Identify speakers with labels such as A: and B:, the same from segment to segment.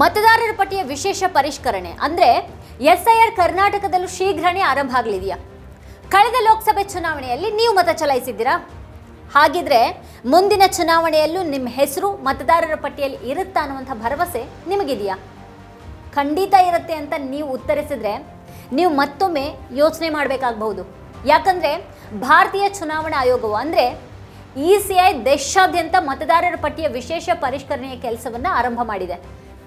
A: ಮತದಾರರ ಪಟ್ಟಿಯ ವಿಶೇಷ ಪರಿಷ್ಕರಣೆ. ಅಂದ್ರೆ ಎಸ್ ಐ ಆರ್ ಕರ್ನಾಟಕದಲ್ಲೂ ಶೀಘ್ರನೇ ಆರಂಭ ಆಗಲಿದೆಯಾ? ಕಳೆದ ಲೋಕಸಭೆ ಚುನಾವಣೆಯಲ್ಲಿ ನೀವು ಮತ ಚಲಾಯಿಸಿದ್ದೀರಾ? ಹಾಗಿದ್ರೆ ಮುಂದಿನ ಚುನಾವಣೆಯಲ್ಲೂ ನಿಮ್ಮ ಹೆಸರು ಮತದಾರರ ಪಟ್ಟಿಯಲ್ಲಿ ಇರುತ್ತಾ ಅನ್ನುವಂಥ ಭರವಸೆ ನಿಮಗಿದೆಯಾ? ಖಂಡಿತ ಇರುತ್ತೆ ಅಂತ ನೀವು ಉತ್ತರಿಸಿದ್ರೆ ನೀವು ಮತ್ತೊಮ್ಮೆ ಯೋಚನೆ ಮಾಡಬೇಕಾಗಬಹುದು. ಯಾಕಂದ್ರೆ ಭಾರತೀಯ ಚುನಾವಣಾ ಆಯೋಗವು ಅಂದರೆ ಇ ಸಿ ಐ ದೇಶಾದ್ಯಂತ ಮತದಾರರ ಪಟ್ಟಿಯ ವಿಶೇಷ ಪರಿಷ್ಕರಣೆಯ ಕೆಲಸವನ್ನು ಆರಂಭ ಮಾಡಿದೆ.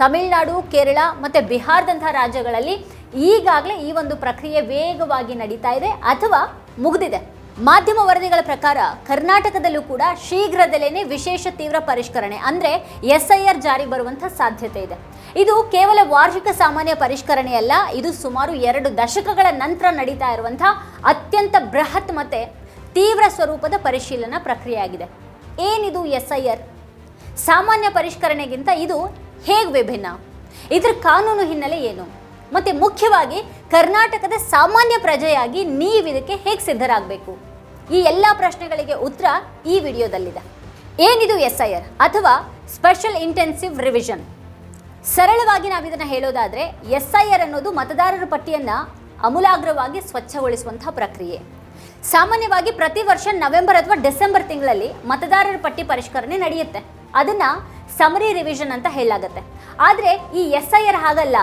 A: ತಮಿಳುನಾಡು, ಕೇರಳ ಮತ್ತು ಬಿಹಾರದಂತಹ ರಾಜ್ಯಗಳಲ್ಲಿ ಈಗಾಗಲೇ ಈ ಒಂದು ಪ್ರಕ್ರಿಯೆ ವೇಗವಾಗಿ ನಡೀತಾ ಇದೆ ಅಥವಾ ಮುಗಿದಿದೆ. ಮಾಧ್ಯಮ ವರದಿಗಳ ಪ್ರಕಾರ ಕರ್ನಾಟಕದಲ್ಲೂ ಕೂಡ ಶೀಘ್ರದಲ್ಲೇ ವಿಶೇಷ ತೀವ್ರ ಪರಿಷ್ಕರಣೆ ಅಂದ್ರೆ ಎಸ್ ಐ ಆರ್ ಜಾರಿ ಬರುವಂಥ ಸಾಧ್ಯತೆ ಇದೆ. ಇದು ಕೇವಲ ವಾರ್ಷಿಕ ಸಾಮಾನ್ಯ ಪರಿಷ್ಕರಣೆಯಲ್ಲ ಇದು ಸುಮಾರು ಎರಡು ದಶಕಗಳ ನಂತರ ನಡೀತಾ ಇರುವಂಥ ಅತ್ಯಂತ ಬೃಹತ್ ಮತ್ತೆ ತೀವ್ರ ಸ್ವರೂಪದ ಪರಿಶೀಲನಾ ಪ್ರಕ್ರಿಯೆಯಾಗಿದೆ. ಏನಿದು ಎಸ್ ಐ ಆರ್ ಸಾಮಾನ್ಯ ಪರಿಷ್ಕರಣೆಗಿಂತ ಇದು ಹೇಗೆ ವಿಭಿನ್ನ? ಇದರ ಕಾನೂನು ಹಿನ್ನೆಲೆ ಏನು? ಮತ್ತು ಮುಖ್ಯವಾಗಿ ಕರ್ನಾಟಕದ ಸಾಮಾನ್ಯ ಪ್ರಜೆಯಾಗಿ ನೀವು ಇದಕ್ಕೆ ಹೇಗೆ ಸಿದ್ಧರಾಗಬೇಕು? ಈ ಎಲ್ಲ ಪ್ರಶ್ನೆಗಳಿಗೆ ಉತ್ತರ ಈ ವಿಡಿಯೋದಲ್ಲಿದೆ. ಏನಿದು ಎಸ್ ಐ ಆರ್ ಅಥವಾ ಸ್ಪೆಷಲ್ ಇಂಟೆನ್ಸಿವ್ ರಿವಿಷನ್? ಸರಳವಾಗಿ ನಾವು ಇದನ್ನು ಹೇಳೋದಾದರೆ ಎಸ್ ಐ ಆರ್ ಅನ್ನೋದು ಮತದಾರರ ಪಟ್ಟಿಯನ್ನು ಅಮೂಲಾಗ್ರವಾಗಿ ಸ್ವಚ್ಛಗೊಳಿಸುವಂತಹ ಪ್ರಕ್ರಿಯೆ. ಸಾಮಾನ್ಯವಾಗಿ ಪ್ರತಿ ವರ್ಷ ನವೆಂಬರ್ ಅಥವಾ ಡಿಸೆಂಬರ್ ತಿಂಗಳಲ್ಲಿ ಮತದಾರರ ಪಟ್ಟಿ ಪರಿಷ್ಕರಣೆ ನಡೆಯುತ್ತೆ. ಅದನ್ನ ಸಮರಿ ರಿವಿಷನ್ ಅಂತ ಹೇಳಲಾಗತ್ತೆ. ಆದರೆ ಈ ಎಸ್ ಐ ಆರ್ ಹಾಗಲ್ಲ.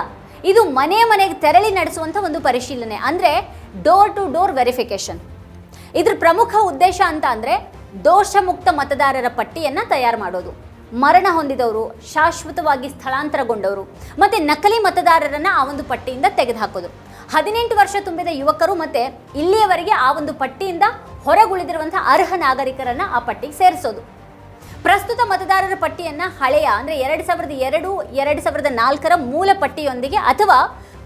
A: ಇದು ಮನೆ ಮನೆಗೆ ತೆರಳಿ ನಡೆಸುವಂಥ ಒಂದು ಪರಿಶೀಲನೆ. ಅಂದರೆ ಡೋರ್ ಟು ಡೋರ್ ವೆರಿಫಿಕೇಶನ್ ಇದ್ರ ಪ್ರಮುಖ ಉದ್ದೇಶ ಅಂತ ಅಂದರೆ ದೋಷಮುಕ್ತ ಮತದಾರರ ಪಟ್ಟಿಯನ್ನು ತಯಾರು ಮಾಡೋದು. ಮರಣ ಹೊಂದಿದವರು, ಶಾಶ್ವತವಾಗಿ ಸ್ಥಳಾಂತರಗೊಂಡವರು, ಮತ್ತು ನಕಲಿ ಮತದಾರರನ್ನು ಆ ಒಂದು ಪಟ್ಟಿಯಿಂದ ತೆಗೆದುಹಾಕೋದು. ಹದಿನೆಂಟು ವರ್ಷ ತುಂಬಿದ ಯುವಕರು ಮತ್ತು ಇಲ್ಲಿಯವರೆಗೆ ಆ ಒಂದು ಪಟ್ಟಿಯಿಂದ ಹೊರಗುಳಿದಿರುವಂಥ ಅರ್ಹ ನಾಗರಿಕರನ್ನು ಆ ಪಟ್ಟಿಗೆ ಸೇರಿಸೋದು. ಪ್ರಸ್ತುತ ಮತದಾರರ ಪಟ್ಟಿಯನ್ನು ಹಳೆಯ ಅಂದ್ರೆ ಎರಡು ಸಾವಿರದ ಎರಡು ಎರಡು ಸಾವಿರದ ನಾಲ್ಕರ ಮೂಲ ಪಟ್ಟಿಯೊಂದಿಗೆ ಅಥವಾ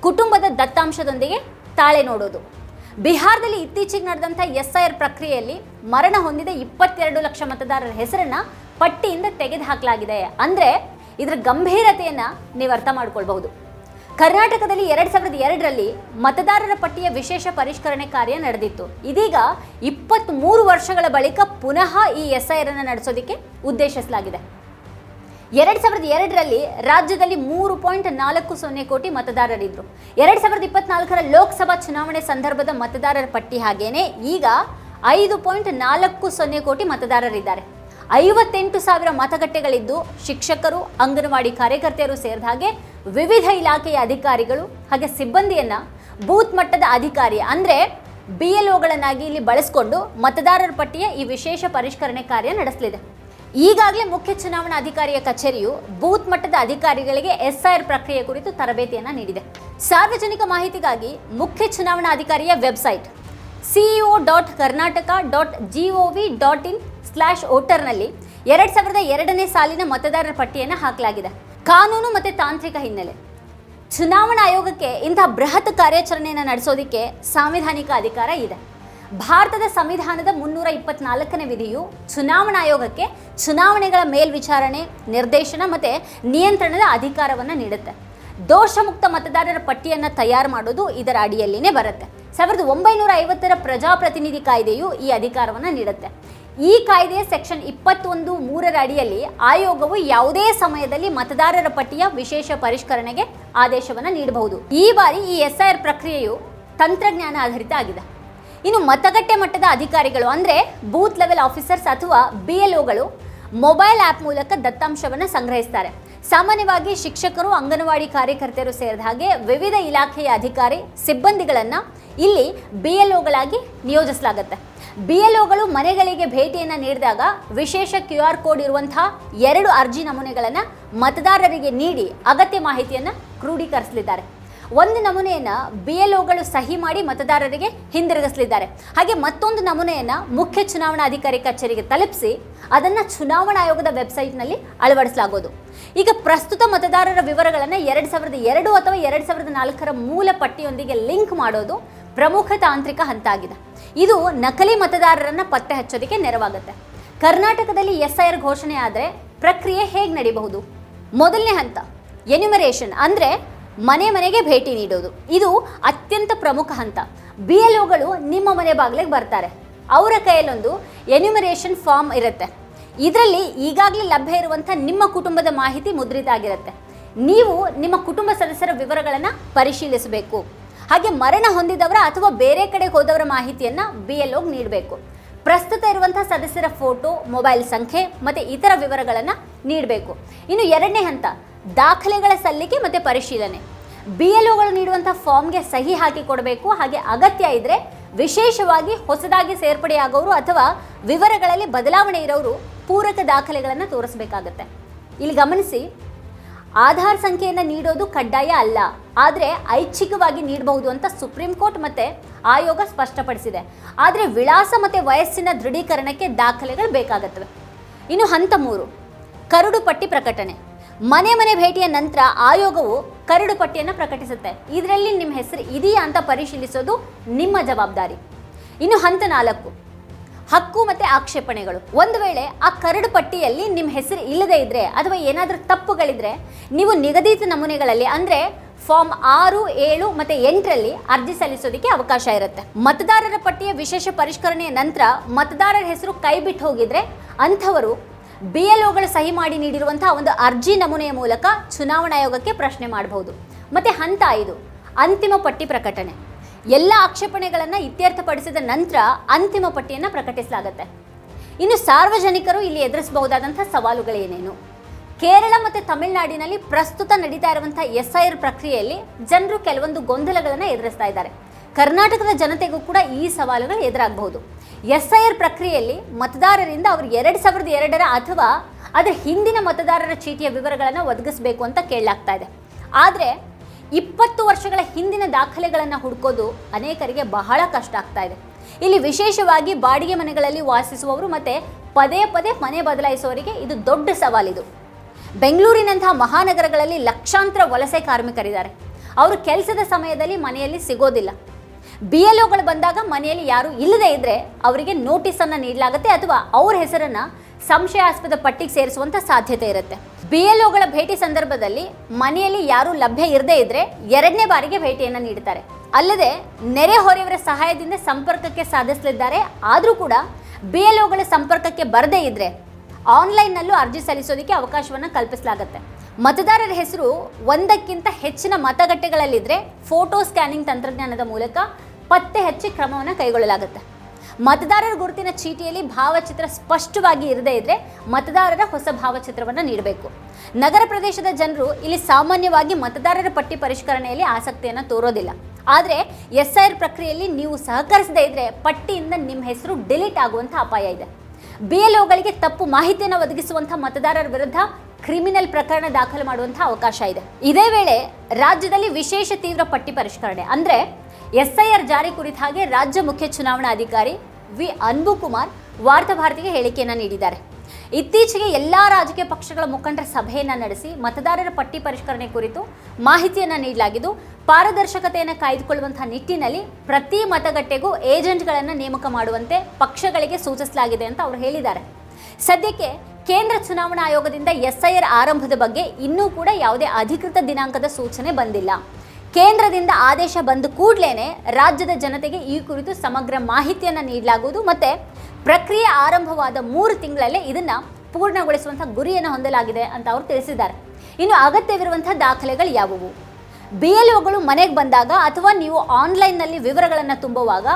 A: ಕುಟುಂಬದ ದತ್ತಾಂಶದೊಂದಿಗೆ ತಾಳೆ ನೋಡೋದು. ಬಿಹಾರದಲ್ಲಿ ಇತ್ತೀಚೆಗೆ ನಡೆದಂಥ ಎಸ್ ಐ ಆರ್ ಪ್ರಕ್ರಿಯೆಯಲ್ಲಿ ಮರಣ ಹೊಂದಿದ ಇಪ್ಪತ್ತೆರಡು ಲಕ್ಷ ಮತದಾರರ ಹೆಸರನ್ನ ಪಟ್ಟಿಯಿಂದ ತೆಗೆದುಹಾಕಲಾಗಿದೆ. ಅಂದ್ರೆ ಇದರ ಗಂಭೀರತೆಯನ್ನು ನೀವು ಅರ್ಥ ಮಾಡ್ಕೊಳ್ಬಹುದು. ಕರ್ನಾಟಕದಲ್ಲಿ ಎರಡ್ ಸಾವಿರದ ಎರಡರಲ್ಲಿ ಮತದಾರರ ಪಟ್ಟಿಯ ವಿಶೇಷ ಪರಿಷ್ಕರಣೆ ಕಾರ್ಯ ನಡೆದಿತ್ತು. ಇದೀಗ ಇಪ್ಪತ್ತ್ ಮೂರು ವರ್ಷಗಳ ಬಳಿಕ ಪುನಃ ಈ ಎಸ್ ಐ ಅನ್ನು ನಡೆಸೋದಕ್ಕೆ ಉದ್ದೇಶಿಸಲಾಗಿದೆ. ಎರಡ್ ಸಾವಿರದ ಎರಡರಲ್ಲಿ ರಾಜ್ಯದಲ್ಲಿ ಮೂರು ಪಾಯಿಂಟ್ ನಾಲ್ಕು ಸೊನ್ನೆ ಕೋಟಿ ಮತದಾರರಿದ್ದರು ಎರಡ್ ಸಾವಿರದ ಇಪ್ಪತ್ನಾಲ್ಕರ ಲೋಕಸಭಾ ಚುನಾವಣೆ ಸಂದರ್ಭದ ಮತದಾರರ ಪಟ್ಟಿ ಹಾಗೇನೆ ಈಗ ಐದು ಪಾಯಿಂಟ್ ನಾಲ್ಕು ಸೊನ್ನೆ ಕೋಟಿ ಮತದಾರರಿದ್ದಾರೆ. ಐವತ್ತೆಂಟು ಸಾವಿರ ಮತಗಟ್ಟೆಗಳಿದ್ದು ಶಿಕ್ಷಕರು, ಅಂಗನವಾಡಿ ಕಾರ್ಯಕರ್ತೆಯರು ಸೇರಿದ ಹಾಗೆ ವಿವಿಧ ಇಲಾಖೆಯ ಅಧಿಕಾರಿಗಳು ಹಾಗೆ ಸಿಬ್ಬಂದಿಯನ್ನು ಬೂತ್ ಮಟ್ಟದ ಅಧಿಕಾರಿ ಅಂದರೆ ಬಿ ಎಲ್ ಒಗಳನ್ನಾಗಿ ಇಲ್ಲಿ ಬಳಸಿಕೊಂಡು ಮತದಾರರ ಪಟ್ಟಿಯ ಈ ವಿಶೇಷ ಪರಿಷ್ಕರಣೆ ಕಾರ್ಯ ನಡೆಸಲಿದೆ. ಈಗಾಗಲೇ ಮುಖ್ಯ ಚುನಾವಣಾ ಅಧಿಕಾರಿಯ ಕಚೇರಿಯು ಬೂತ್ ಮಟ್ಟದ ಅಧಿಕಾರಿಗಳಿಗೆ ಎಸ್ಐಆರ್ ಪ್ರಕ್ರಿಯೆ ಕುರಿತು ತರಬೇತಿಯನ್ನು ನೀಡಿದೆ. ಸಾರ್ವಜನಿಕ ಮಾಹಿತಿಗಾಗಿ ಮುಖ್ಯ ಚುನಾವಣಾ ಅಧಿಕಾರಿಯ website CEO dot Karnataka dot GOV dot in slash ವೋಟರ್ನಲ್ಲಿ ಎರಡು ಸಾವಿರದ ಎರಡನೇ ಸಾಲಿನ ಮತದಾರರ ಪಟ್ಟಿಯನ್ನು ಹಾಕಲಾಗಿದೆ. ಕಾನೂನು ಮತ್ತು ತಾಂತ್ರಿಕ ಹಿನ್ನೆಲೆ. ಚುನಾವಣಾ ಆಯೋಗಕ್ಕೆ ಇಂತಹ ಬೃಹತ್ ಕಾರ್ಯಾಚರಣೆಯನ್ನು ನಡೆಸೋದಕ್ಕೆ ಸಾಂವಿಧಾನಿಕ ಅಧಿಕಾರ ಇದೆ. ಭಾರತದ ಸಂವಿಧಾನದ ಮುನ್ನೂರ ಇಪ್ಪತ್ನಾಲ್ಕನೇ ವಿಧಿಯು ಚುನಾವಣಾ ಆಯೋಗಕ್ಕೆ ಚುನಾವಣೆಗಳ ಮೇಲ್ವಿಚಾರಣೆ, ನಿರ್ದೇಶನ ಮತ್ತು ನಿಯಂತ್ರಣದ ಅಧಿಕಾರವನ್ನು ನೀಡುತ್ತೆ. ದೋಷಮುಕ್ತ ಮತದಾರರ ಪಟ್ಟಿಯನ್ನು ತಯಾರು ಮಾಡೋದು ಇದರ ಅಡಿಯಲ್ಲಿನೇ ಬರುತ್ತೆ. ಸಾವಿರದ ಒಂಬೈನೂರ ಐವತ್ತರ ಪ್ರಜಾಪ್ರತಿನಿಧಿ ಕಾಯ್ದೆಯು ಈ ಅಧಿಕಾರವನ್ನು ನೀಡುತ್ತೆ. ಈ ಕಾಯ್ದೆಯ ಸೆಕ್ಷನ್ ಇಪ್ಪತ್ತೊಂದು ಮೂರರ ಅಡಿಯಲ್ಲಿ ಆಯೋಗವು ಯಾವುದೇ ಸಮಯದಲ್ಲಿ ಮತದಾರರ ಪಟ್ಟಿಯ ವಿಶೇಷ ಪರಿಷ್ಕರಣೆಗೆ ಆದೇಶವನ್ನು ನೀಡಬಹುದು. ಈ ಬಾರಿ ಈ ಎಸ್ ಆರ್ ಪ್ರಕ್ರಿಯೆಯು ತಂತ್ರಜ್ಞಾನ ಆಧಾರಿತ ಆಗಿದೆ. ಇನ್ನು ಮತಗಟ್ಟೆ ಮಟ್ಟದ ಅಧಿಕಾರಿಗಳು ಅಂದರೆ ಬೂತ್ ಲೆವೆಲ್ ಆಫೀಸರ್ಸ್ ಅಥವಾ ಬಿ ಎಲ್ ಒಗಳು ಮೊಬೈಲ್ ಆ್ಯಪ್ ಮೂಲಕ ದತ್ತಾಂಶವನ್ನು ಸಂಗ್ರಹಿಸ್ತಾರೆ. ಸಾಮಾನ್ಯವಾಗಿ ಶಿಕ್ಷಕರು, ಅಂಗನವಾಡಿ ಕಾರ್ಯಕರ್ತೆಯರು ಸೇರಿದ ಹಾಗೆ ವಿವಿಧ ಇಲಾಖೆಯ ಅಧಿಕಾರಿ, ಸಿಬ್ಬಂದಿಗಳನ್ನು ಇಲ್ಲಿ ಬಿ ಎಲ್ ಒಗಳಾಗಿ ನಿಯೋಜಿಸಲಾಗುತ್ತೆ. ಬಿ ಎಲ್ ಒಗಳು ಮನೆಗಳಿಗೆ ಭೇಟಿಯನ್ನು ನೀಡಿದಾಗ ವಿಶೇಷ ಕ್ಯೂ ಆರ್ ಕೋಡ್ ಇರುವಂತಹ ಎರಡು ಅರ್ಜಿ ನಮೂನೆಗಳನ್ನು ಮತದಾರರಿಗೆ ನೀಡಿ ಅಗತ್ಯ ಮಾಹಿತಿಯನ್ನು ಕ್ರೋಢೀಕರಿಸಲಿದ್ದಾರೆ ಒಂದು ನಮೂನೆಯನ್ನು ಬಿ ಎಲ್ ಒಗಳು ಸಹಿ ಮಾಡಿ ಮತದಾರರಿಗೆ ಹಿಂದಿರುಗಿಸಲಿದ್ದಾರೆ. ಹಾಗೆ ಮತ್ತೊಂದು ನಮೂನೆಯನ್ನು ಮುಖ್ಯ ಚುನಾವಣಾ ಅಧಿಕಾರಿ ಕಚೇರಿಗೆ ತಲುಪಿಸಿ ಅದನ್ನು ಚುನಾವಣಾ ಆಯೋಗದ ವೆಬ್ಸೈಟ್ನಲ್ಲಿ ಅಳವಡಿಸಲಾಗೋದು. ಈಗ ಪ್ರಸ್ತುತ ಮತದಾರರ ವಿವರಗಳನ್ನು ಎರಡು ಸಾವಿರದ ಎರಡು ಅಥವಾ ಎರಡು ಸಾವಿರದ ನಾಲ್ಕರ ಮೂಲ ಪಟ್ಟಿಯೊಂದಿಗೆ ಲಿಂಕ್ ಮಾಡೋದು ಪ್ರಮುಖ ತಾಂತ್ರಿಕ ಹಂತ ಆಗಿದೆ ಇದು ನಕಲಿ ಮತದಾರರನ್ನ ಪತ್ತೆ ಹಚ್ಚೋದಕ್ಕೆ ನೆರವಾಗುತ್ತೆ. ಕರ್ನಾಟಕದಲ್ಲಿ ಎಸ್ ಐ ಆರ್ ಘೋಷಣೆ ಆದರೆ ಪ್ರಕ್ರಿಯೆ ಹೇಗೆ ನಡೀಬಹುದು? ಮೊದಲನೇ ಹಂತ ಎನ್ಯುಮರೇಷನ್ ಅಂದರೆ ಮನೆ ಮನೆಗೆ ಭೇಟಿ ನೀಡೋದು. ಇದು ಅತ್ಯಂತ ಪ್ರಮುಖ ಹಂತ. ಬಿ ಎಲ್ ಒಗಳು ನಿಮ್ಮ ಮನೆ ಬಾಗಿಲಿಗೆ ಬರ್ತಾರೆ. ಅವರ ಕೈಯಲ್ಲೊಂದು ಎನ್ಯುಮರೇಷನ್ ಫಾರ್ಮ್ ಇರುತ್ತೆ. ಇದರಲ್ಲಿ ಈಗಾಗಲೇ ಲಭ್ಯ ಇರುವಂಥ ನಿಮ್ಮ ಕುಟುಂಬದ ಮಾಹಿತಿ ಮುದ್ರಿತ ಆಗಿರುತ್ತೆ ನೀವು ನಿಮ್ಮ ಕುಟುಂಬ ಸದಸ್ಯರ ವಿವರಗಳನ್ನು ಪರಿಶೀಲಿಸಬೇಕು. ಹಾಗೆ ಮರಣ ಹೊಂದಿದವರ ಅಥವಾ ಬೇರೆ ಕಡೆ ಹೋದವರ ಮಾಹಿತಿಯನ್ನು ಬಿ ಎಲ್ ಓಗೆ ನೀಡಬೇಕು. ಪ್ರಸ್ತುತ ಇರುವಂತಹ ಸದಸ್ಯರ ಫೋಟೋ ಮೊಬೈಲ್ ಸಂಖ್ಯೆ ಮತ್ತು ಇತರ ವಿವರಗಳನ್ನು ನೀಡಬೇಕು. ಇನ್ನು ಎರಡನೇ ಹಂತ, ದಾಖಲೆಗಳ ಸಲ್ಲಿಕೆ ಮತ್ತು ಪರಿಶೀಲನೆ. ಬಿ ಎಲ್ ಒಗಳು ನೀಡುವಂತಹ ಫಾರ್ಮ್ಗೆ ಸಹಿ ಹಾಕಿ ಕೊಡಬೇಕು. ಹಾಗೆ ಅಗತ್ಯ ಇದ್ರೆ ವಿಶೇಷವಾಗಿ ಹೊಸದಾಗಿ ಸೇರ್ಪಡೆಯಾಗೋರು ಅಥವಾ ವಿವರಗಳಲ್ಲಿ ಬದಲಾವಣೆ ಇರೋರು ಪೂರಕ ದಾಖಲೆಗಳನ್ನು ತೋರಿಸಬೇಕಾಗತ್ತೆ. ಇಲ್ಲಿ ಗಮನಿಸಿ, ಆಧಾರ್ ಸಂಖ್ಯೆಯನ್ನು ನೀಡೋದು ಕಡ್ಡಾಯ ಅಲ್ಲ. ಆದರೆ ಐಚ್ಛಿಕವಾಗಿ ನೀಡಬಹುದು ಅಂತ ಸುಪ್ರೀಂ ಕೋರ್ಟ್ ಮತ್ತೆ ಆಯೋಗ ಸ್ಪಷ್ಟಪಡಿಸಿದೆ. ಆದರೆ ವಿಳಾಸ ಮತ್ತು ವಯಸ್ಸಿನ ದೃಢೀಕರಣಕ್ಕೆ ದಾಖಲೆಗಳು ಬೇಕಾಗುತ್ತವೆ. ಇನ್ನು ಹಂತ ಮೂರು, ಕರಡು ಪಟ್ಟಿ ಪ್ರಕಟಣೆ. ಮನೆ ಮನೆ ಭೇಟಿಯ ನಂತರ ಆಯೋಗವು ಕರಡು ಪಟ್ಟಿಯನ್ನು ಪ್ರಕಟಿಸುತ್ತೆ. ಇದರಲ್ಲಿ ನಿಮ್ಮ ಹೆಸರು ಇದೆಯಾ ಅಂತ ಪರಿಶೀಲಿಸೋದು ನಿಮ್ಮ ಜವಾಬ್ದಾರಿ. ಇನ್ನು ಹಂತ ನಾಲ್ಕು, ಹಕ್ಕು ಮತ್ತು ಆಕ್ಷೇಪಣೆಗಳು. ಒಂದು ವೇಳೆ ಆ ಕರಡು ಪಟ್ಟಿಯಲ್ಲಿ ನಿಮ್ಮ ಹೆಸರು ಇಲ್ಲದೇ ಇದ್ದರೆ ಅಥವಾ ಏನಾದರೂ ತಪ್ಪುಗಳಿದ್ರೆ ನೀವು ನಿಗದಿತ ನಮೂನೆಗಳಲ್ಲಿ ಅಂದ್ರೆ ಫಾರ್ಮ್ ಆರು, ಏಳು ಮತ್ತೆ ಎಂಟರಲ್ಲಿ ಅರ್ಜಿ ಸಲ್ಲಿಸೋದಕ್ಕೆ ಅವಕಾಶ ಇರುತ್ತೆ. ಮತದಾರರ ಪಟ್ಟಿಯ ವಿಶೇಷ ಪರಿಷ್ಕರಣೆಯ ನಂತರ ಮತದಾರರ ಹೆಸರು ಕೈ ಬಿಟ್ಟು ಹೋಗಿದ್ರೆ ಅಂಥವರು ಬಿ ಎಲ್ ಒಗಳು ಸಹಿ ಮಾಡಿ ನೀಡಿರುವಂತಹ ಒಂದು ಅರ್ಜಿ ನಮೂನೆಯ ಮೂಲಕ ಚುನಾವಣಾ ಆಯೋಗಕ್ಕೆ ಪ್ರಶ್ನೆ ಮಾಡಬಹುದು. ಮತ್ತೆ ಹಂತ ಐದು, ಅಂತಿಮ ಪಟ್ಟಿ ಪ್ರಕಟಣೆ. ಎಲ್ಲ ಆಕ್ಷೇಪಣೆಗಳನ್ನು ಇತ್ಯರ್ಥಪಡಿಸಿದ ನಂತರ ಅಂತಿಮ ಪಟ್ಟಿಯನ್ನು ಪ್ರಕಟಿಸಲಾಗುತ್ತೆ. ಇನ್ನು ಸಾರ್ವಜನಿಕರು ಇಲ್ಲಿ ಎದುರಿಸಬಹುದಾದಂಥ ಸವಾಲುಗಳೇನೇನು? ಕೇರಳ ಮತ್ತು ತಮಿಳುನಾಡಿನಲ್ಲಿ ಪ್ರಸ್ತುತ ನಡೀತಾ ಇರುವಂತಹ ಎಸ್ ಐ ಆರ್ ಪ್ರಕ್ರಿಯೆಯಲ್ಲಿ ಜನರು ಕೆಲವೊಂದು ಗೊಂದಲಗಳನ್ನು ಎದುರಿಸ್ತಾ ಇದ್ದಾರೆ. ಕರ್ನಾಟಕದ ಜನತೆಗೂ ಕೂಡ ಈ ಸವಾಲುಗಳು ಎದುರಾಗಬಹುದು. ಎಸ್ ಐ ಆರ್ ಪ್ರಕ್ರಿಯೆಯಲ್ಲಿ ಮತದಾರರಿಂದ ಅವರು ಎರಡು ಸಾವಿರದ ಎರಡರ ಅಥವಾ ಅದರ ಹಿಂದಿನ ಮತದಾರರ ಚೀಟಿಯ ವಿವರಗಳನ್ನು ಒದಗಿಸಬೇಕು ಅಂತ ಕೇಳಲಾಗ್ತಾ ಇದೆ. ಆದರೆ ಇಪ್ಪತ್ತು ವರ್ಷಗಳ ಹಿಂದಿನ ದಾಖಲೆಗಳನ್ನು ಹುಡುಕೋದು ಅನೇಕರಿಗೆ ಬಹಳ ಕಷ್ಟ ಆಗ್ತಾ ಇದೆ. ಇಲ್ಲಿ ವಿಶೇಷವಾಗಿ ಬಾಡಿಗೆ ಮನೆಗಳಲ್ಲಿ ವಾಸಿಸುವವರು ಮತ್ತೆ ಪದೇ ಪದೇ ಮನೆ ಬದಲಾಯಿಸುವವರಿಗೆ ಇದು ದೊಡ್ಡ ಸವಾಲಿದು. ಬೆಂಗಳೂರಿನಂತಹ ಮಹಾನಗರಗಳಲ್ಲಿ ಲಕ್ಷಾಂತರ ವಲಸೆ ಕಾರ್ಮಿಕರಿದ್ದಾರೆ. ಅವರು ಕೆಲಸದ ಸಮಯದಲ್ಲಿ ಮನೆಯಲ್ಲಿ ಸಿಗೋದಿಲ್ಲ. ಬಿ ಎಲ್ ಒಗಳು ಬಂದಾಗ ಮನೆಯಲ್ಲಿ ಯಾರು ಇಲ್ಲದೇ ಇದ್ದರೆ ಅವರಿಗೆ ನೋಟಿಸನ್ನು ನೀಡಲಾಗುತ್ತೆ ಅಥವಾ ಅವ್ರ ಹೆಸರನ್ನ ಸಂಶಯಾಸ್ಪದ ಪಟ್ಟಿಗೆ ಸೇರಿಸುವಂತ ಸಾಧ್ಯತೆ ಇರುತ್ತೆ. ಬಿ ಎಲ್ ಒಗಳ ಭೇಟಿ ಸಂದರ್ಭದಲ್ಲಿ ಮನೆಯಲ್ಲಿ ಯಾರು ಲಭ್ಯ ಇರದೇ ಇದ್ದರೆ ಎರಡನೇ ಬಾರಿಗೆ ಭೇಟಿಯನ್ನು ನೀಡುತ್ತಾರೆ ಅಲ್ಲದೆ ನೆರೆಹೊರೆಯವರ ಸಹಾಯದಿಂದ ಸಂಪರ್ಕಕ್ಕೆ ಸಾಧಿಸಲಿದ್ದಾರೆ. ಆದರೂ ಕೂಡ ಬಿ ಎಲ್ ಒಗಳ ಸಂಪರ್ಕಕ್ಕೆ ಬರದೇ ಇದ್ರೆ ಆನ್ಲೈನ್ನಲ್ಲೂ ಅರ್ಜಿ ಸಲ್ಲಿಸೋದಕ್ಕೆ ಅವಕಾಶವನ್ನು ಕಲ್ಪಿಸಲಾಗುತ್ತೆ. ಮತದಾರರ ಹೆಸರು ಒಂದಕ್ಕಿಂತ ಹೆಚ್ಚಿನ ಮತಗಟ್ಟೆಗಳಲ್ಲಿದ್ದರೆ ಫೋಟೋ ಸ್ಕ್ಯಾನಿಂಗ್ ತಂತ್ರಜ್ಞಾನದ ಮೂಲಕ ಪತ್ತೆ ಹಚ್ಚಿ ಕ್ರಮವನ್ನು ಕೈಗೊಳ್ಳಲಾಗುತ್ತೆ. ಮತದಾರರ ಗುರುತಿನ ಚೀಟಿಯಲ್ಲಿ ಭಾವಚಿತ್ರ ಸ್ಪಷ್ಟವಾಗಿ ಇರದೇ ಇದ್ದರೆ ಮತದಾರರ ಹೊಸ ಭಾವಚಿತ್ರವನ್ನು ನೀಡಬೇಕು. ನಗರ ಪ್ರದೇಶದ ಜನರು ಇಲ್ಲಿ ಸಾಮಾನ್ಯವಾಗಿ ಮತದಾರರ ಪಟ್ಟಿ ಪರಿಷ್ಕರಣೆಯಲ್ಲಿ ಆಸಕ್ತಿಯನ್ನು ತೋರೋದಿಲ್ಲ. ಆದರೆ ಎಸ್ ಐ ಆರ್ ಪ್ರಕ್ರಿಯೆಯಲ್ಲಿ ನೀವು ಸಹಕರಿಸದೇ ಇದ್ದರೆ ಪಟ್ಟಿಯಿಂದ ನಿಮ್ಮ ಹೆಸರು ಡಿಲೀಟ್ ಆಗುವಂಥ ಅಪಾಯ ಇದೆ. ಬಿ ತಪ್ಪು ಮಾಹಿತಿಯನ್ನು ಒದಗಿಸುವಂತಹ ಮತದಾರರ ವಿರುದ್ಧ ಕ್ರಿಮಿನಲ್ ಪ್ರಕರಣ ದಾಖಲು ಮಾಡುವಂತಹ ಅವಕಾಶ ಇದೆ. ಇದೇ ವೇಳೆ ರಾಜ್ಯದಲ್ಲಿ ವಿಶೇಷ ತೀವ್ರ ಪಟ್ಟಿ ಪರಿಷ್ಕರಣೆ. ಅಂದ್ರೆ ಎಸ್ಐಆರ್ ಜಾರಿ ಕುರಿತ ಹಾಗೆ ರಾಜ್ಯ ಮುಖ್ಯ ಚುನಾವಣಾ ಅಧಿಕಾರಿ ವಿ ಅನ್ಬು ಕುಮಾರ್ ವಾರ್ತಾಭಾರತಿಗೆ ಹೇಳಿಕೆಯನ್ನು ನೀಡಿದ್ದಾರೆ. ಇತ್ತೀಚೆಗೆ ಎಲ್ಲ ರಾಜಕೀಯ ಪಕ್ಷಗಳ ಮುಖಂಡರ ಸಭೆಯನ್ನು ನಡೆಸಿ ಮತದಾರರ ಪಟ್ಟಿ ಪರಿಷ್ಕರಣೆ ಕುರಿತು ಮಾಹಿತಿಯನ್ನು ನೀಡಲಾಗಿದ್ದು, ಪಾರದರ್ಶಕತೆಯನ್ನು ಕಾಯ್ದುಕೊಳ್ಳುವಂತಹ ನಿಟ್ಟಿನಲ್ಲಿ ಪ್ರತಿ ಮತಗಟ್ಟೆಗೂ ಏಜೆಂಟ್ಗಳನ್ನು ನೇಮಕ ಮಾಡುವಂತೆ ಪಕ್ಷಗಳಿಗೆ ಸೂಚಿಸಲಾಗಿದೆ ಅಂತ ಅವರು ಹೇಳಿದ್ದಾರೆ. ಸದ್ಯಕ್ಕೆ ಕೇಂದ್ರ ಚುನಾವಣಾ ಆಯೋಗದಿಂದ ಎಸ್ಐಆರ್ ಆರಂಭದ ಬಗ್ಗೆ ಇನ್ನೂ ಕೂಡ ಯಾವುದೇ ಅಧಿಕೃತ ದಿನಾಂಕದ ಸೂಚನೆ ಬಂದಿಲ್ಲ. ಕೇಂದ್ರದಿಂದ ಆದೇಶ ಬಂದ ಕೂಡಲೇ ರಾಜ್ಯದ ಜನತೆಗೆ ಈ ಕುರಿತು ಸಮಗ್ರ ಮಾಹಿತಿಯನ್ನು ನೀಡಲಾಗುವುದು ಮತ್ತು ಪ್ರಕ್ರಿಯೆ ಆರಂಭವಾದ ಮೂರು ತಿಂಗಳಲ್ಲೇ ಇದನ್ನು ಪೂರ್ಣಗೊಳಿಸುವಂಥ ಗುರಿಯನ್ನು ಹೊಂದಲಾಗಿದೆ ಅಂತ ಅವರು ತಿಳಿಸಿದ್ದಾರೆ. ಇನ್ನು ಅಗತ್ಯವಿರುವಂಥ ದಾಖಲೆಗಳು ಯಾವುವು? ಬಿ ಎಲ್ ಒಗಳು ಮನೆಗೆ ಬಂದಾಗ ಅಥವಾ ನೀವು ಆನ್ಲೈನ್ನಲ್ಲಿ ವಿವರಗಳನ್ನು ತುಂಬುವಾಗ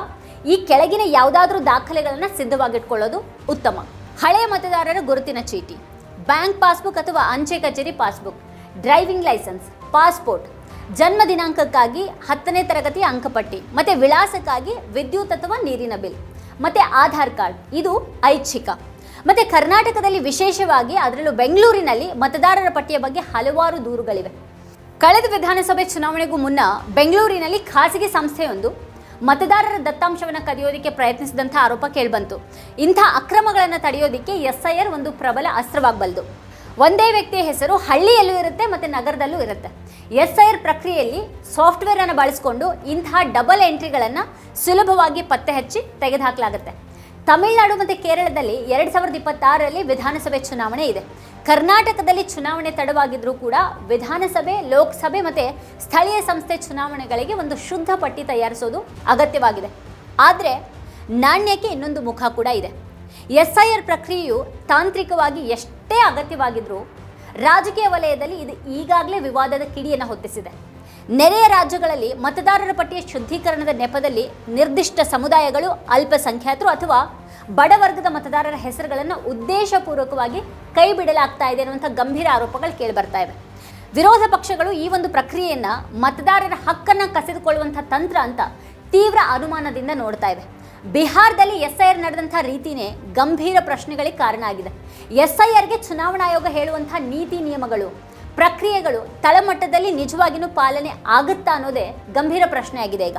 A: ಈ ಕೆಳಗಿನ ಯಾವುದಾದ್ರೂ ದಾಖಲೆಗಳನ್ನು ಸಿದ್ಧವಾಗಿಟ್ಕೊಳ್ಳೋದು ಉತ್ತಮ. ಹಳೆಯ ಮತದಾರರ ಗುರುತಿನ ಚೀಟಿ, ಬ್ಯಾಂಕ್ ಪಾಸ್ಬುಕ್ ಅಥವಾ ಅಂಚೆ ಕಚೇರಿ ಪಾಸ್ಬುಕ್, ಡ್ರೈವಿಂಗ್ ಲೈಸೆನ್ಸ್, ಪಾಸ್ಪೋರ್ಟ್ ಜನ್ಮ ದಿನಾಂಕಕ್ಕಾಗಿ ಹತ್ತನೇ ತರಗತಿಯ ಅಂಕಪಟ್ಟಿ, ಮತ್ತೆ ವಿಳಾಸಕ್ಕಾಗಿ ವಿದ್ಯುತ್ ಅಥವಾ ನೀರಿನ ಬಿಲ್, ಮತ್ತೆ ಆಧಾರ್ ಕಾರ್ಡ್, ಇದು ಐಚ್ಛಿಕ. ಮತ್ತೆ ಕರ್ನಾಟಕದಲ್ಲಿ ವಿಶೇಷವಾಗಿ ಅದರಲ್ಲೂ ಬೆಂಗಳೂರಿನಲ್ಲಿ ಮತದಾರರ ಪಟ್ಟಿಯ ಬಗ್ಗೆ ಹಲವಾರು ದೂರುಗಳಿವೆ. ಕಳೆದ ವಿಧಾನಸಭೆ ಚುನಾವಣೆಗೂ ಮುನ್ನ ಬೆಂಗಳೂರಿನಲ್ಲಿ ಖಾಸಗಿ ಸಂಸ್ಥೆಯೊಂದು ಮತದಾರರ ದತ್ತಾಂಶವನ್ನು ಕದಿಯೋದಕ್ಕೆ ಪ್ರಯತ್ನಿಸಿದಂಥ ಆರೋಪ ಕೇಳಿಬಂತು. ಇಂಥ ಅಕ್ರಮಗಳನ್ನು ತಡೆಯೋದಕ್ಕೆ ಎಸ್ಐಆರ್ ಒಂದು ಪ್ರಬಲ ಅಸ್ತ್ರವಾಗಬಲ್ಲದು ಒಂದೇ ವ್ಯಕ್ತಿಯ ಹೆಸರು ಹಳ್ಳಿಯಲ್ಲೂ ಇರುತ್ತೆ ಮತ್ತು ನಗರದಲ್ಲೂ ಇರುತ್ತೆ. ಎಸ್ ಐ ಆರ್ ಪ್ರಕ್ರಿಯೆಯಲ್ಲಿ ಸಾಫ್ಟ್ವೇರ್ ಅನ್ನು ಬಳಸಿಕೊಂಡು ಇಂತಹ ಡಬಲ್ ಎಂಟ್ರಿಗಳನ್ನು ಸುಲಭವಾಗಿ ಪತ್ತೆ ಹಚ್ಚಿ ತೆಗೆದುಹಾಕಲಾಗುತ್ತೆ. ತಮಿಳುನಾಡು ಮತ್ತು ಕೇರಳದಲ್ಲಿ ಎರಡು ಸಾವಿರದ ಇಪ್ಪತ್ತಾರರಲ್ಲಿ ವಿಧಾನಸಭೆ ಚುನಾವಣೆ ಇದೆ. ಕರ್ನಾಟಕದಲ್ಲಿ ಚುನಾವಣೆ ತಡವಾಗಿದ್ರೂ ಕೂಡ ವಿಧಾನಸಭೆ, ಲೋಕಸಭೆ ಮತ್ತು ಸ್ಥಳೀಯ ಸಂಸ್ಥೆ ಚುನಾವಣೆಗಳಿಗೆ ಒಂದು ಶುದ್ಧ ಪಟ್ಟಿ ತಯಾರಿಸೋದು ಅಗತ್ಯವಾಗಿದೆ. ಆದರೆ ನಾಣ್ಯಕ್ಕೆ ಇನ್ನೊಂದು ಮುಖ ಕೂಡ ಇದೆ. ಎಸ್ ಐ ಆರ್ ಪ್ರಕ್ರಿಯೆಯು ತಾಂತ್ರಿಕವಾಗಿ ಎಷ್ಟೇ ಅಗತ್ಯವಾಗಿದ್ದರೂ ರಾಜಕೀಯ ವಲಯದಲ್ಲಿ ಇದು ಈಗಾಗಲೇ ವಿವಾದದ ಕಿಡಿಯನ್ನು ಹೊತ್ತಿಸಿದೆ. ನೆರೆಯ ರಾಜ್ಯಗಳಲ್ಲಿ ಮತದಾರರ ಪಟ್ಟಿಯ ಶುದ್ಧೀಕರಣದ ನೆಪದಲ್ಲಿ ನಿರ್ದಿಷ್ಟ ಸಮುದಾಯಗಳು, ಅಲ್ಪಸಂಖ್ಯಾತರು ಅಥವಾ ಬಡವರ್ಗದ ಮತದಾರರ ಹೆಸರುಗಳನ್ನು ಉದ್ದೇಶಪೂರ್ವಕವಾಗಿ ಕೈ ಬಿಡಲಾಗ್ತಾ ಇದೆ ಅನ್ನುವಂಥ ಗಂಭೀರ ಆರೋಪಗಳು ಕೇಳಿಬರ್ತಾ ಇವೆ. ವಿರೋಧ ಪಕ್ಷಗಳು ಈ ಒಂದು ಪ್ರಕ್ರಿಯೆಯನ್ನು ಮತದಾರರ ಹಕ್ಕನ್ನು ಕಸಿದುಕೊಳ್ಳುವಂಥ ತಂತ್ರ ಅಂತ ತೀವ್ರ ಅನುಮಾನದಿಂದ ನೋಡ್ತಾ ಇವೆ. ಬಿಹಾರದಲ್ಲಿ ಎಸ್ ಐ ಆರ್ ನಡೆದಂಥ ರೀತಿನೇ ಗಂಭೀರ ಪ್ರಶ್ನೆಗಳಿಗೆ ಕಾರಣ ಆಗಿದೆ. ಎಸ್ ಐ ಆರ್ಗೆ ಚುನಾವಣಾ ಆಯೋಗ ಹೇಳುವಂಥ ನೀತಿ ನಿಯಮಗಳು, ಪ್ರಕ್ರಿಯೆಗಳು ತಳಮಟ್ಟದಲ್ಲಿ ನಿಜವಾಗಿಯೂ ಪಾಲನೆ ಆಗುತ್ತಾ ಅನ್ನೋದೇ ಗಂಭೀರ ಪ್ರಶ್ನೆಯಾಗಿದೆ ಈಗ.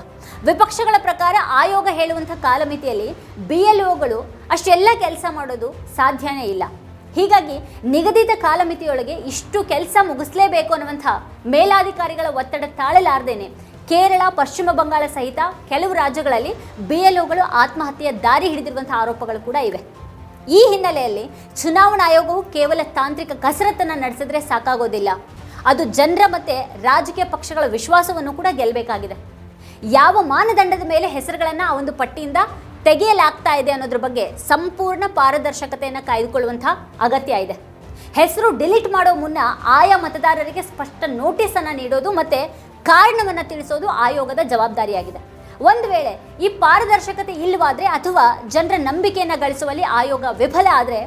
A: ವಿಪಕ್ಷಗಳ ಪ್ರಕಾರ ಆಯೋಗ ಹೇಳುವಂಥ ಕಾಲಮಿತಿಯಲ್ಲಿ ಬಿ ಎಲ್ ಒಗಳು ಅಷ್ಟೆಲ್ಲ ಕೆಲಸ ಮಾಡೋದು ಸಾಧ್ಯನೇ ಇಲ್ಲ. ಹೀಗಾಗಿ ನಿಗದಿತ ಕಾಲಮಿತಿಯೊಳಗೆ ಇಷ್ಟು ಕೆಲಸ ಮುಗಿಸ್ಲೇಬೇಕು ಅನ್ನುವಂಥ ಮೇಲಾಧಿಕಾರಿಗಳ ಒತ್ತಡ ತಾಳಲಾರ್ದೇನೆ ಕೇರಳ, ಪಶ್ಚಿಮ ಬಂಗಾಳ ಸಹಿತ ಕೆಲವು ರಾಜ್ಯಗಳಲ್ಲಿ ಬಿ ಎಲ್ ಆತ್ಮಹತ್ಯೆಯ ದಾರಿ ಹಿಡಿದಿರುವಂಥ ಆರೋಪಗಳು ಕೂಡ ಇವೆ. ಈ ಹಿನ್ನೆಲೆಯಲ್ಲಿ ಚುನಾವಣಾ ಆಯೋಗವು ಕೇವಲ ತಾಂತ್ರಿಕ ಕಸರತ್ತನ್ನು ನಡೆಸಿದ್ರೆ ಸಾಕಾಗೋದಿಲ್ಲ. ಅದು ಜನರ ಮತ್ತೆ ರಾಜಕೀಯ ಪಕ್ಷಗಳ ವಿಶ್ವಾಸವನ್ನು ಕೂಡ ಗೆಲ್ಲಬೇಕಾಗಿದೆ. ಯಾವ ಮಾನದಂಡದ ಮೇಲೆ ಹೆಸರುಗಳನ್ನು ಆ ಒಂದು ಪಟ್ಟಿಯಿಂದ ತೆಗೆಯಲಾಗ್ತಾ ಇದೆ ಅನ್ನೋದ್ರ ಬಗ್ಗೆ ಸಂಪೂರ್ಣ ಪಾರದರ್ಶಕತೆಯನ್ನು ಕಾಯ್ದುಕೊಳ್ಳುವಂಥ ಅಗತ್ಯ ಇದೆ. ಹೆಸರು ಡಿಲೀಟ್ ಮಾಡೋ ಮುನ್ನ ಆಯಾ ಮತದಾರರಿಗೆ ಸ್ಪಷ್ಟ ನೋಟಿಸನ್ನು ನೀಡೋದು ಮತ್ತೆ ಕಾರಣವನ್ನು ತಿಳಿಸೋದು ಆಯೋಗದ ಜವಾಬ್ದಾರಿಯಾಗಿದೆ. ಒಂದು ವೇಳೆ ಈ ಪಾರದರ್ಶಕತೆ ಇಲ್ಲವಾದರೆ ಅಥವಾ ಜನರ ನಂಬಿಕೆಯನ್ನು ಗಳಿಸುವಲ್ಲಿ ಆಯೋಗ ವಿಫಲ ಆದರೆ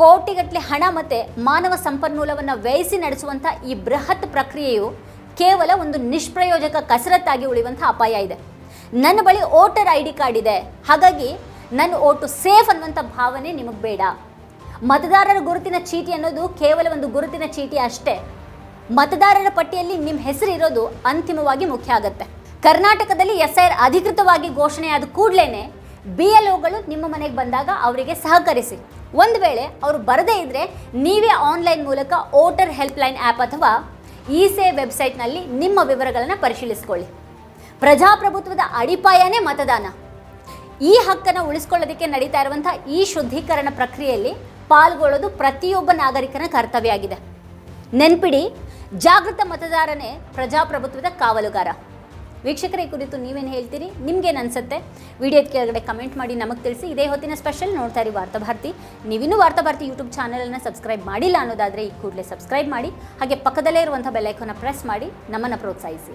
A: ಕೋಟಿಗಟ್ಟಲೆ ಹಣ ಮತ್ತೆ ಮಾನವ ಸಂಪನ್ಮೂಲವನ್ನು ವ್ಯಯಿಸಿ ನಡೆಸುವಂಥ ಈ ಬೃಹತ್ ಪ್ರಕ್ರಿಯೆಯು ಕೇವಲ ಒಂದು ನಿಷ್ಪ್ರಯೋಜಕ ಕಸರತ್ತಾಗಿ ಉಳಿಯುವಂಥ ಅಪಾಯ ಇದೆ. ನನ್ನ ಬಳಿ ವೋಟರ್ ಐ ಡಿ ಕಾರ್ಡ್ ಇದೆ. ಹಾಗಾಗಿ ನನ್ನ ಓಟು ಸೇಫ್ ಅನ್ನುವಂಥ ಭಾವನೆ ನಿಮಗೆ ಬೇಡ. ಮತದಾರರ ಗುರುತಿನ ಚೀಟಿ ಅನ್ನೋದು ಕೇವಲ ಒಂದು ಗುರುತಿನ ಚೀಟಿ ಅಷ್ಟೇ. ಮತದಾರರ ಪಟ್ಟಿಯಲ್ಲಿ ನಿಮ್ಮ ಹೆಸರು ಇರೋದು ಅಂತಿಮವಾಗಿ ಮುಖ್ಯ ಆಗುತ್ತೆ. ಕರ್ನಾಟಕದಲ್ಲಿ ಎಸ್ ಐ ಆರ್ ಅಧಿಕೃತವಾಗಿ ಘೋಷಣೆಯಾದ ಕೂಡಲೇ ಬಿ ಎಲ್ ಒಗಳು ನಿಮ್ಮ ಮನೆಗೆ ಬಂದಾಗ ಅವರಿಗೆ ಸಹಕರಿಸಿ. ಒಂದು ವೇಳೆ ಅವರು ಬರದೇ ಇದ್ದರೆ ನೀವೇ ಆನ್ಲೈನ್ ಮೂಲಕ ವೋಟರ್ ಹೆಲ್ಪ್ಲೈನ್ ಆ್ಯಪ್ ಅಥವಾ ಇ ಸೇ ವೆಬ್ಸೈಟ್ನಲ್ಲಿ ನಿಮ್ಮ ವಿವರಗಳನ್ನು ಪರಿಶೀಲಿಸಿಕೊಳ್ಳಿ. ಪ್ರಜಾಪ್ರಭುತ್ವದ ಅಡಿಪಾಯನೇ ಮತದಾನ. ಈ ಹಕ್ಕನ್ನು ಉಳಿಸ್ಕೊಳ್ಳೋದಕ್ಕೆ ನಡೀತಾ ಇರುವಂಥ ಈ ಶುದ್ಧೀಕರಣ ಪ್ರಕ್ರಿಯೆಯಲ್ಲಿ ಪಾಲ್ಗೊಳ್ಳೋದು ಪ್ರತಿಯೊಬ್ಬ ನಾಗರಿಕನ ಕರ್ತವ್ಯ ಆಗಿದೆ. ನೆನ್ಪಿಡಿ, ಜಾಗೃತ ಮತದಾರನೇ ಪ್ರಜಾಪ್ರಭುತ್ವದ ಕಾವಲುಗಾರ. ವೀಕ್ಷಕರ ಕುರಿತು ನೀವೇನು ಹೇಳ್ತೀರಿ? ನಿಮ್ಗೇನು ಅನಿಸುತ್ತೆ? ವಿಡಿಯೋದ ಕೆಳಗಡೆ ಕಮೆಂಟ್ ಮಾಡಿ ನಮಗೆ ತಿಳಿಸಿ. ಇದೇ ಹೊತ್ತಿನ ಸ್ಪೆಷಲ್ ನೋಡ್ತಾ ಇರಿ ವಾರ್ತಾಭಾರತಿ ನೀವಿನ್ನೂ ವಾರ್ತಾಭಾರತಿ ಯೂಟ್ಯೂಬ್ ಚಾನಲನ್ನು ಸಬ್ಸ್ಕ್ರೈಬ್ ಮಾಡಿಲ್ಲ ಅನ್ನೋದಾದರೆ ಈ ಕೂಡಲೇ ಸಬ್ಸ್ಕ್ರೈಬ್ ಮಾಡಿ. ಹಾಗೆ ಪಕ್ಕದಲ್ಲೇ ಇರುವಂಥ ಬೆಲ್ಲೈಕನ್ನ ಪ್ರೆಸ್ ಮಾಡಿ ನಮ್ಮನ್ನು ಪ್ರೋತ್ಸಾಹಿಸಿ.